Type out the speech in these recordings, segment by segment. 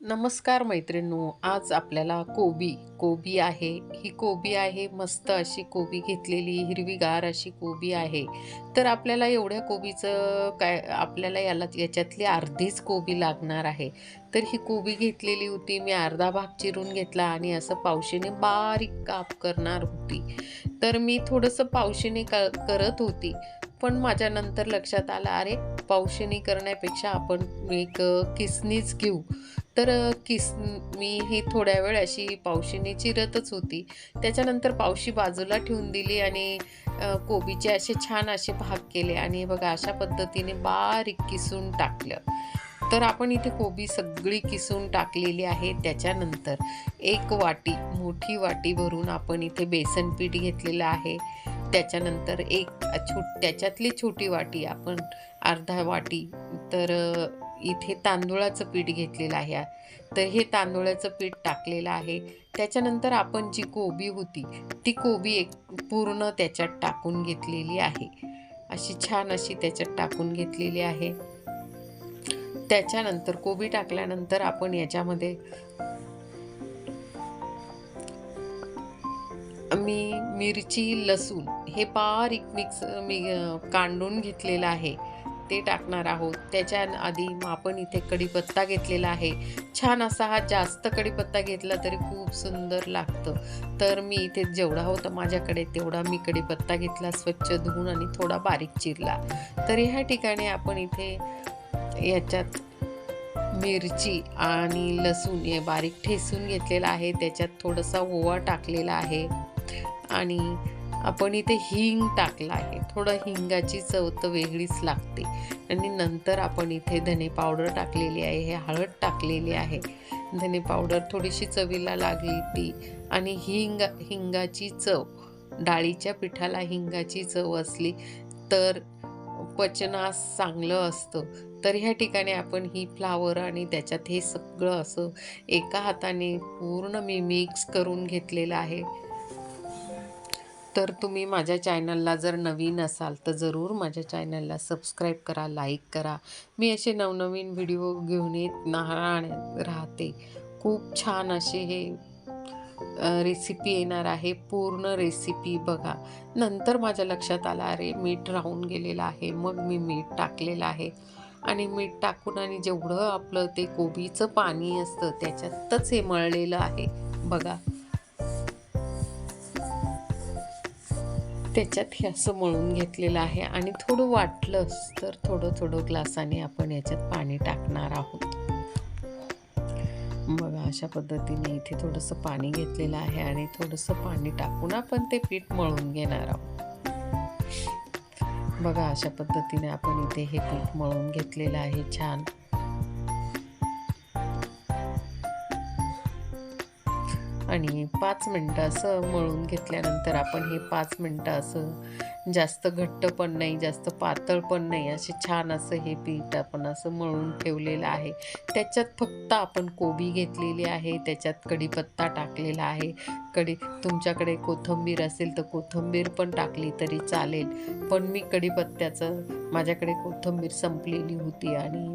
नमस्कार मैत्रिणू आज आपल्याला कोबी कोबी आहे. ही कोबी आहे मस्त अशी कोबी घेतलेली हिरवीगार अशी कोबी आहे. तर आपल्याला एवढ्या कोबीचं काय आपल्याला याला याच्यातली अर्धीच कोबी लागणार आहे. तर ही कोबी घेतलेली होती मी अर्धा भाग चिरून घेतला आणि असं पावशीने बारीक काप करणार होती. तर मी थोडंसं पावशीने क करत होती पण माझ्या नंतर लक्षात आलं अरे पावशीने करण्यापेक्षा आपण एक किसनीच घेऊ. तर किस मी ही थोड्या वेळ अशी पावशीने चिरतच होती. त्याच्यानंतर पावशी बाजूला ठेवून दिली आणि कोबीचे असे छान असे भाग केले आणि बघा अशा पद्धतीने बारीक किसून टाकलं. तर आपण इथे कोबी सगळी किसून टाकलेली आहे. त्याच्यानंतर एक वाटी मोठी वाटी भरून आपण इथे बेसन पीठ घेतलेलं आहे. त्याच्यानंतर एक छोट त्याच्यातली छोटी वाटी आपण अर्धा वाटी तर इथे तांदूळाचं पीठ घेतलेलं आहे. तर हे तांदूळाचं पीठ टाकलेलं आहे. त्याच्यानंतर आपण जी कोबी होती ती कोबी एक पूर्ण त्याच्यात टाकून घेतलेली आहे. अशी छान अशी त्याच्यात टाकून घेतलेली आहे. त्याच्यानंतर कोबी टाकल्यानंतर आपण याच्यामध्ये मी मिरची लसूण हे बारीक मिक्स मी कांडून घेतलेलं आहे. ते टाकणार आहोत. त्याच्या आधी आपण इथे कढीपत्ता घेतलेला आहे. छान असा हा जास्त कढीपत्ता घेतला तरी खूप सुंदर लागतं. तर मी इथे जेवढा होता माझ्याकडे तेवढा मी कढीपत्ता घेतला स्वच्छ धुवून आणि थोडा बारीक चिरला. तर ह्या ठिकाणी आपण इथे याच्यात मिरची आणि लसूण हे बारीक ठेसून घेतलेला आहे. त्याच्यात थोडासा ओवा टाकलेला आहे. आणि आपण इथे हिंग टाकला आहे. थोडं हिंगाची चव तर वेगळीच लागते. आणि नंतर आपण इथे धने पावडर टाकलेली आहे हे हळद टाकलेली आहे. धने पावडर थोडीशी चवीला लागली ती. आणि हिंग हिंगाची चव डाळीच्या पिठाला हिंगाची चव असली तर पचनास चांगलं असतं. तर ह्या ठिकाणी आपण ही फ्लावर आणि त्याच्यात हे सगळं असं एका हाताने पूर्ण मी मिक्स करून घेतलेलं आहे. तर तुम्ही माझ्या चॅनलला जर नवीन असाल तर जरूर माझ्या चॅनलला सबस्क्राईब करा लाईक करा. मी असे नवनवीन व्हिडिओ घेऊन येत राहण्या राहते. खूप छान असे हे रेसिपी येणार आहे. पूर्ण रेसिपी बघा. नंतर माझ्या लक्षात आला अरे मीठ राहून गेलेलं आहे. मग मी मीठ टाकलेलं आहे. आणि मीठ टाकून आणि जेवढं आपलं ते कोबीचं पाणी असतं त्याच्यातच हे मळलेलं आहे. बघा. त्याच्यात हे असं मळून घेतलेलं आहे आणि थोडं वाटलंच तर थोडं थोडं ग्लासाने आपण याच्यात पाणी टाकणार आहोत. बघा अशा पद्धतीने इथे थोडंसं पाणी घेतलेलं आहे आणि थोडंसं पाणी टाकून आपण ते पीठ मळून घेणार आहोत. बघा अशा पद्धतीने आपण इथे हे पीठ मळून घेतलेलं आहे छान. आणि पाच मिनटं असं मळून घेतल्यानंतर आपण हे पाच मिनटं असं जास्त घट्ट पण नाही जास्त पातळ पण नाही असे छान असं हे पीठ आपण असं मळून ठेवलेलं आहे. त्याच्यात फक्त आपण कोबी घेतलेली आहे त्याच्यात कढीपत्ता टाकलेला आहे. कढी तुमच्याकडे कोथिंबीर असेल तर कोथिंबीर पण टाकली तरी चालेल. पण मी कढीपत्त्याचं माझ्याकडे कोथिंबीर संपलेली होती आणि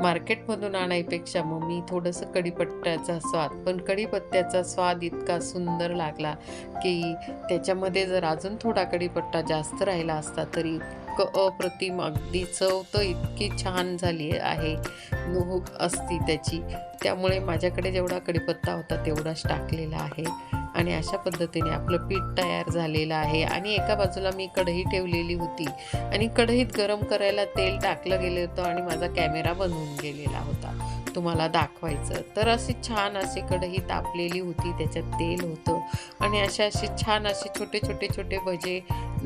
मार्केटमधून आणायपेक्षा मग मी थोडंसं कढीपत्त्याचा स्वाद पण कढीपत्त्याचा स्वाद इतका सुंदर लागला की त्याच्यामध्ये जर अजून थोडा कढीपत्ता जास्त राहिला असता तरी इतकं अप्रतिम अगदी चव तर इतकी छान झाली आहे नु- असती त्याची. त्यामुळे माझ्याकडे जेवढा कढीपत्ता होता तेवढाच टाकलेला आहे. आणि अशा पद्धतीने आपलं पीठ तयार झालेलं आहे. आणि एका बाजूला मी कढई ठेवलेली होती. आणि कढईत गरम करायला तेल टाकलं गेलं होतं आणि माझा कॅमेरा बनवून गेलेला होता. तुम्हाला दाखवायचं. तर अशी छान अशी कढई तापलेली होती. त्याच्यात तेल होतं. आणि असे असे छान असे छोटे छोटे छोटे भजे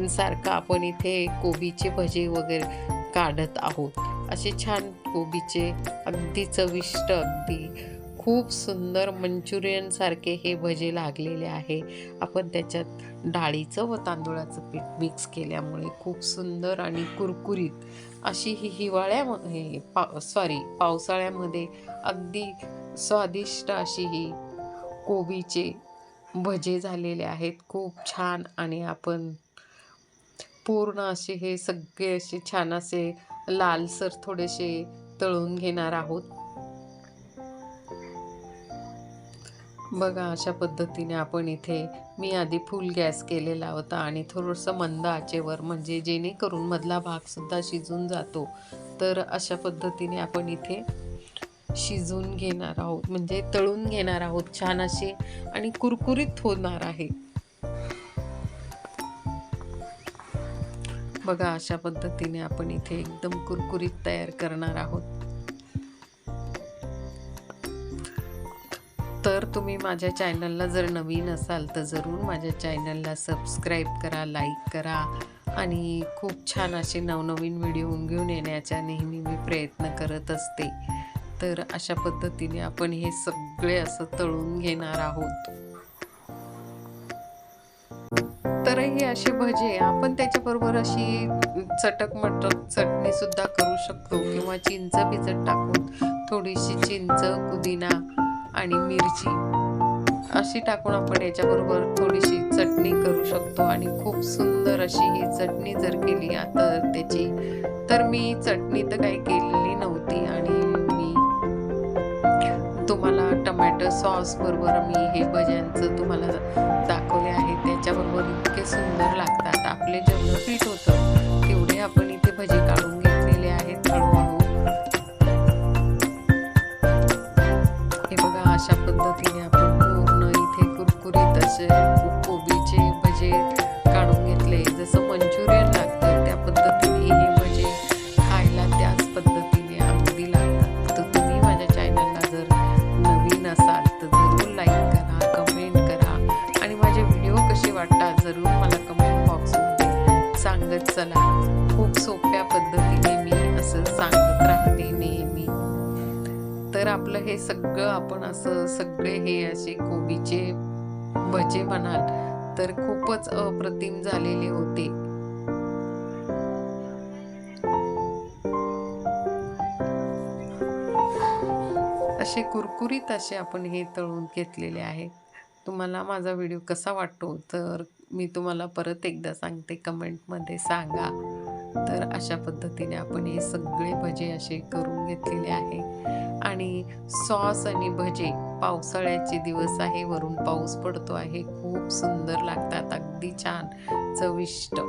सारखं आपण इथे कोबीचे भजे वगैरे काढत आहोत. असे छान कोबीचे अगदी चविष्ट अगदी खूप सुंदर मंचुरियन सारखे हे भजे लागलेले आहे. आपण त्याच्यात डाळीचं व तांदूळाचं पीठ मिक्स केल्यामुळे खूप सुंदर आणि कुरकुरीत अशी ही हिवाळ्यामध्ये पा सॉरी पावसाळ्यामध्ये अगदी स्वादिष्ट अशी ही कोबीचे भजे झालेले आहेत. खूप छान आणि आपण पूर्ण असे हे सगळे असे छान असे लालसर थोडेसे तळून घेणार आहोत. बघा अशा पद्धतीने आपण इथे मी आधी फुल गॅस केलेला होता आणि थोडंसं मंद आचेवर म्हणजे जेणेकरून मधला भागसुद्धा शिजून जातो. तर अशा पद्धतीने आपण इथे शिजून घेणार आहोत म्हणजे तळून घेणार आहोत छान असे आणि कुरकुरीत होणार आहे. बघा अशा पद्धतीने आपण इथे एकदम कुरकुरीत तयार करणार आहोत. तर तुम्ही माझ्या चॅनलला जर नवीन असाल तर जरूर माझ्या चॅनलला सबस्क्राईब करा लाईक करा आणि खूप छान असे नवनवीन व्हिडिओ घेऊन येण्याचा नेहमी मी प्रयत्न करत असते. तर अशा पद्धतीने आपण हे सगळे असं तळून घेणार आहोत. तर हे असे भजे आपण त्याच्याबरोबर अशी चटक मटक चटणीसुद्धा करू शकतो किंवा चिंच भिजत टाकून थोडीशी चिंच पुदिना आणि मिरची अशी टाकून आपण याच्याबरोबर थोडीशी चटणी करू शकतो. आणि खूप सुंदर अशी ही चटणी जर केली तर त्याची तर मी चटणी तर काही केलेली नव्हती. आणि मी तुम्हाला टमॅटो सॉस बरोबर मी हे भज्यांचं तुम्हाला दाखवले आहे. त्याच्याबरोबर इतके सुंदर लागतात. आपले जेवढं पीठ होतं तेवढे आपण इथे भजी काढून कुरकुरीत कोबीचे भजे काढून घेतले. जसं मंचुरियन लागतं त्या पद्धतीने हे भजे खायला त्याच पद्धतीने अगदी लागतात. तर तुम्ही माझ्या चॅनलला जर नवीन असाल तर जरूर लाईक करा कमेंट करा. आणि माझे व्हिडिओ कसे वाटतात जरूर मला कमेंट बॉक्समध्ये सांगत चला. खूप सोप्या पद्धतीने मी असं सांगत राहते नेहमी. तर आपलं हे सगळं आपण असं सगळे हे असे कोबीचे भजे म्हणाल तर खूपच अप्रतिम झालेले होते. असे कुरकुरीत असे आपण हे तळून घेतलेले आहेत. तुम्हाला माझा व्हिडिओ कसा वाटतो? तर मी तुम्हाला परत एकदा सांगते कमेंटमध्ये सांगा. तर अशा पद्धतीने आपण हे सगळे भजे असे करून घेतलेले आहे. आणि सॉस आणि भजे पावसाळ्याचे दिवस आहे वरून पाऊस पडतो आहे. खूप सुंदर लागतात. अगदी छान. चविष्ट.